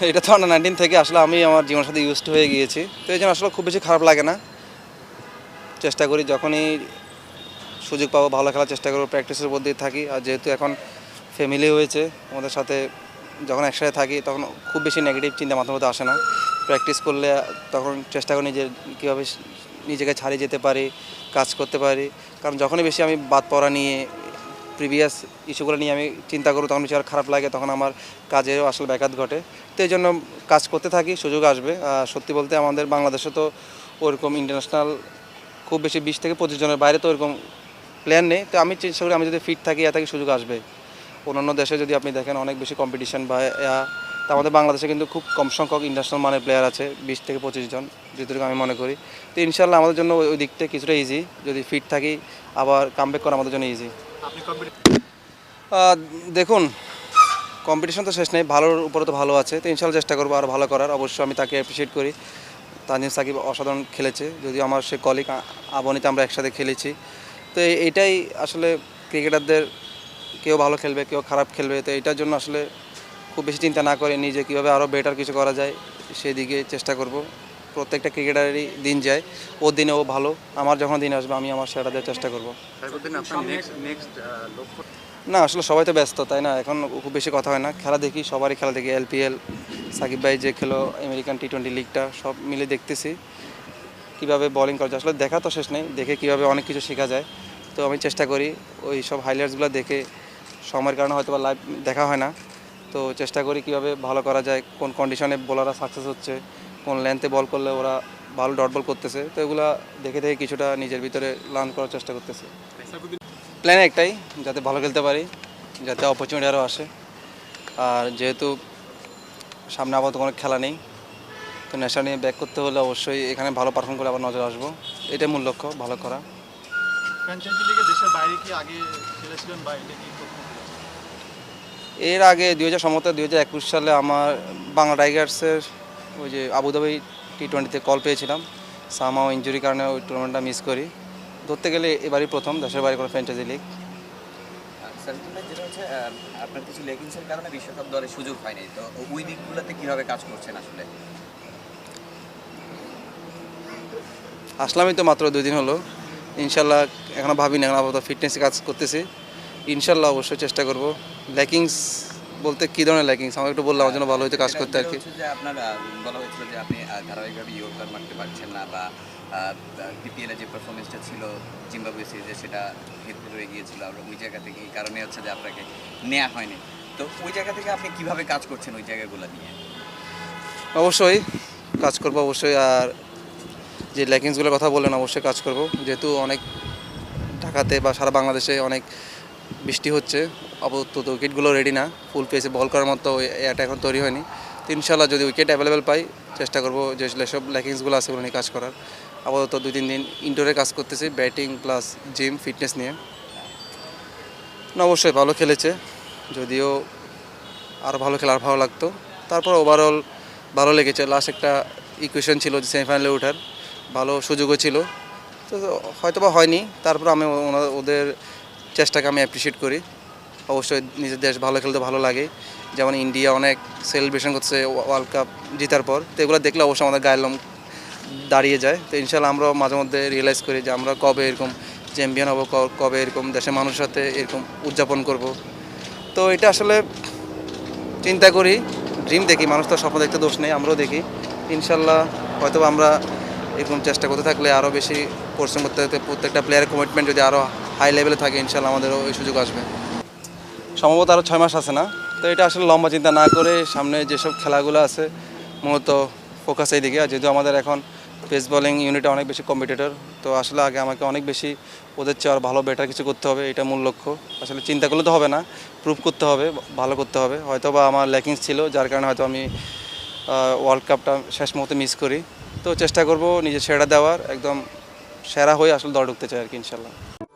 এটা তো under nineteen থেকে আসলে আমি আমার জীবনের সাথে ইউজড হয়ে গিয়েছি। তো এই জন্য আসলে খুব বেশি খারাপ লাগে না। চেষ্টা করি যখনই সুযোগ পাবো ভালো খেলার চেষ্টা করব প্র্যাকটিসের মধ্যেই থাকি। আর যেহেতু এখন ফ্যামিলি হয়েছে, আমাদের সাথে যখন একসাথে থাকি তখন খুব বেশি নেগেটিভ চিন্তা মাথার মধ্যে আসে না। প্র্যাকটিস করলে তখন চেষ্টা করি যে কীভাবে নিজেকে ছাড়িয়ে যেতে পারি, কাজ করতে পারি। কারণ যখনই বেশি আমি বাদ পড়া নিয়ে প্রিভিয়াস ইস্যুগুলো নিয়ে আমি চিন্তা করব, তখন বেশি খারাপ লাগে তখন আমার কাজেও আসলে ব্যাঘাত ঘটে। তো এই জন্য কাজ করতে থাকি, সুযোগ আসবে। সত্যি বলতে আমাদের বাংলাদেশে তো ওরকম ইন্টারন্যাশনাল খুব বেশি বিশ থেকে পঁচিশ জনের বাইরে তো ওরকম প্ল্যান নেই। তো আমি চেষ্টা করি, আমি যদি ফিট থাকি, এ থাকি, সুযোগ আসবে। অন্যান্য দেশে যদি আপনি দেখেন, অনেক বেশি কম্পিটিশন বা তা আমাদের বাংলাদেশে কিন্তু খুব কম সংখ্যক ইন্টারন্যাশনাল মানের প্লেয়ার আছে, বিশ থেকে পঁচিশ জন, যেটুকু আমি মনে করি। তো ইনশাল্লাহ আমাদের জন্য ওই দিকটা কিছুটা ইজি যদি ফিট থাকি, আবার কামব্যাক করা আমাদের জন্য ইজি দেখুন কম্পিটিশন তো শেষ নেই, ভালোর উপরে তো ভালো আছে, তো ইনশাল্লাহ চেষ্টা করব আরও ভালো করার। অবশ্যই আমি তাকে অ্যাপ্রিসিয়েট করি। তানজিম সাকিব অসাধারণ খেলেছে, যদিও আমার সে কলিগ আবনিতে আমরা একসাথে খেলেছি। তো এই- এইটাই আসলে ক্রিকেটারদের কেউ ভালো খেলবে, কেউ খারাপ খেলবে, তো এটার জন্য আসলে খুব বেশি চিন্তা না করে নিজে কীভাবে আরও বেটার কিছু করা যায়, সেদিকে চেষ্টা করব। প্রত্যেকটা ক্রিকেটারেরই দিন যায়। ওর দিনে ও ভালো আমার যখন দিন আসবে আমি আমার সেরা দেওয়ার চেষ্টা করব। নেক্সট নেক্সট না আসলে সবাই তো ব্যস্ত তাই না? এখন খুব বেশি কথা হয় না। খেলা দেখি সবারই খেলা দেখি এলপিএল সাকিব ভাই যে খেলো আমেরিকান টি টোয়েন্টি লিগটা সব মিলে দেখতেছি। কীভাবে বলিং করা যায় আসলে দেখা তো শেষ নেই দেখে কীভাবে অনেক কিছু শেখা যায়। তো আমি চেষ্টা করি ওই সব হাইলাইটসগুলো দেখে সময়ের কারণে হয়তো বা লাইভ দেখা হয় না। তো চেষ্টা করি কীভাবে ভালো করা যায় কোন কন্ডিশনে বোলাররা সাকসেস হচ্ছে কোন লেন্থে বল করলে ওরা ভালো ডট বল করতেছে তো এগুলা দেখে দেখে কিছুটা নিজের ভিতরে লার্ন করার চেষ্টা করতেছে। প্ল্যান একটাই যাতে ভালো খেলতে পারি যাতে অপরচুনিটি আরও আসে। আর যেহেতু সামনে আপাতত কোনো খেলা নেই তো নেশা নিয়ে ব্যাক করতে হলে অবশ্যই এখানে ভালো পারফর্ম করে আবার নজর আসব। এটাই মূল লক্ষ্য ভালো করা। এর আগে দুই হাজার সম্ভবত দুই হাজার একুশ সালে আমার বাংলা টাইগার্সের ওই যে আবুধাবি টি টোয়েন্টিতে কল পেয়েছিলাম। সামাও ইঞ্জুরির কারণে ওই টুর্নামেন্টটা মিস করি। ধরতে গেলে এবারই প্রথম দেশের বাইরে কোনো ফ্র্যাঞ্চাইজি লিগ যেটা হচ্ছে আপনার কিছু লেগিংসের কারণে বিশ্বকাপ দলে সুযোগ হয়নি। তো ওই দিকগুলোতে কীভাবে কাজ করছেন আসলে? আসলামই তো মাত্র দুই দিন হলো। ইনশাল্লাহ এখনও ভাবিনি এখন আপাতত ফিটনেসে কাজ করতেছি। ইনশাল্লাহ অবশ্যই চেষ্টা করব। ল্যাকিংস বলতে কী ধরনের ল্যাকিংস আমাকে একটু বললাম আমার জন্য ভালো হইতে কাজ করতে আর কি। যে আপনার বলা হয়েছিল যে আপনি ধারাবাহিকভাবে ইয়র্কার মারতে পারছেন না বা বিপিএল এর যে পারফরমেন্সটা ছিল জিম্বাবুয়ে সিরিজে সেটা হেরফের হয়ে গিয়েছিল। আর ওই জায়গা থেকে এই কারণে হচ্ছে যে আপনাকে নেওয়া হয়নি। তো ওই জায়গা থেকে আপনি কীভাবে কাজ করছেন ওই জায়গাগুলো নিয়ে? অবশ্যই কাজ করব অবশ্যই। আর যে ল্যাকিংসগুলোর কথা বললেন অবশ্যই কাজ করব। যেহেতু অনেক ঢাকাতে বা সারা বাংলাদেশে অনেক বৃষ্টি হচ্ছে আপাতত উইকেটগুলো রেডি না ফুল পেসে বল করার মতো এটা এখন তৈরি হয়নি। তো ইনশাল্লাহ যদি উইকেট অ্যাভেলেবেল পাই, চেষ্টা করব যে সব ল্যাকিংসগুলো আছে ওগুলো নিয়ে কাজ করার। আপাতত দুই তিন দিন ইনডোরে কাজ করতেছি ব্যাটিং প্লাস জিম ফিটনেস নিয়ে। না, অবশ্যই ভালো খেলেছে, যদিও আরও ভালো খেলা আর ভালো লাগতো। তারপর ওভারঅল ভালো লেগেছে। লাস্ট একটা ইকুয়েশন ছিল যে সেমিফাইনালে ওঠার। ভালো সুযোগও ছিল। তো হয়তো বা হয়নি। তারপর আমি ওদের চেষ্টাকে আমি অ্যাপ্রিসিয়েট করি। অবশ্যই নিজের দেশ ভালো খেলতে ভালো লাগে। যেমন ইন্ডিয়া অনেক সেলিব্রেশন করছে ওয়ার্ল্ড কাপ জেতার পর। তো এগুলো দেখলে অবশ্যই আমাদের গায়ের লোম দাঁড়িয়ে যায়। তো ইনশাল্লাহ আমরাও মাঝে মধ্যে রিয়েলাইজ করি যে আমরা কবে এরকম চ্যাম্পিয়ন হব কবে এরকম দেশের মানুষের সাথে এরকম উদযাপন করব। তো এটা আসলে চিন্তা করি ড্রিম দেখি, মানুষ তো স্বপ্ন দেখতে দোষ নেই, আমরাও দেখি। ইনশাল্লাহ হয়তো আমরা এরকম চেষ্টা করতে থাকলে আরও বেশি পরিশ্রম করতে প্রত্যেকটা প্লেয়ারের কমিটমেন্ট যদি আরও হাই লেভেলে থাকে ইনশাল্লাহ আমাদেরও ওই সুযোগ আসবে। সম্ভবত আরও ছয় মাস আছে না। তো এটা আসলে লম্বা চিন্তা না করে সামনে যেসব খেলাগুলো আছে, মূলত ফোকাস এই দিকে আর যেহেতু আমাদের এখন পেস বলিং ইউনিটে অনেক বেশি কম্পিটিটর তো আসলে আগে আমাকে অনেক বেশি ওদের চেয়ে আর ভালো বেটার কিছু করতে হবে, এটা মূল লক্ষ্য। আসলে চিন্তা করলে তো হবে না প্রুভ করতে হবে, ভালো করতে হবে। হয়তো বা আমার ল্যাকিংস ছিল, যার কারণে হয়তো আমি ওয়ার্ল্ড কাপটা শেষ মুহূর্তে মিস করি। তো চেষ্টা করব নিজের সেরা দেওয়ার, একদম সেরা হয়ে আসলে দল ঢুকতে চাই আর কি, ইনশাল্লাহ।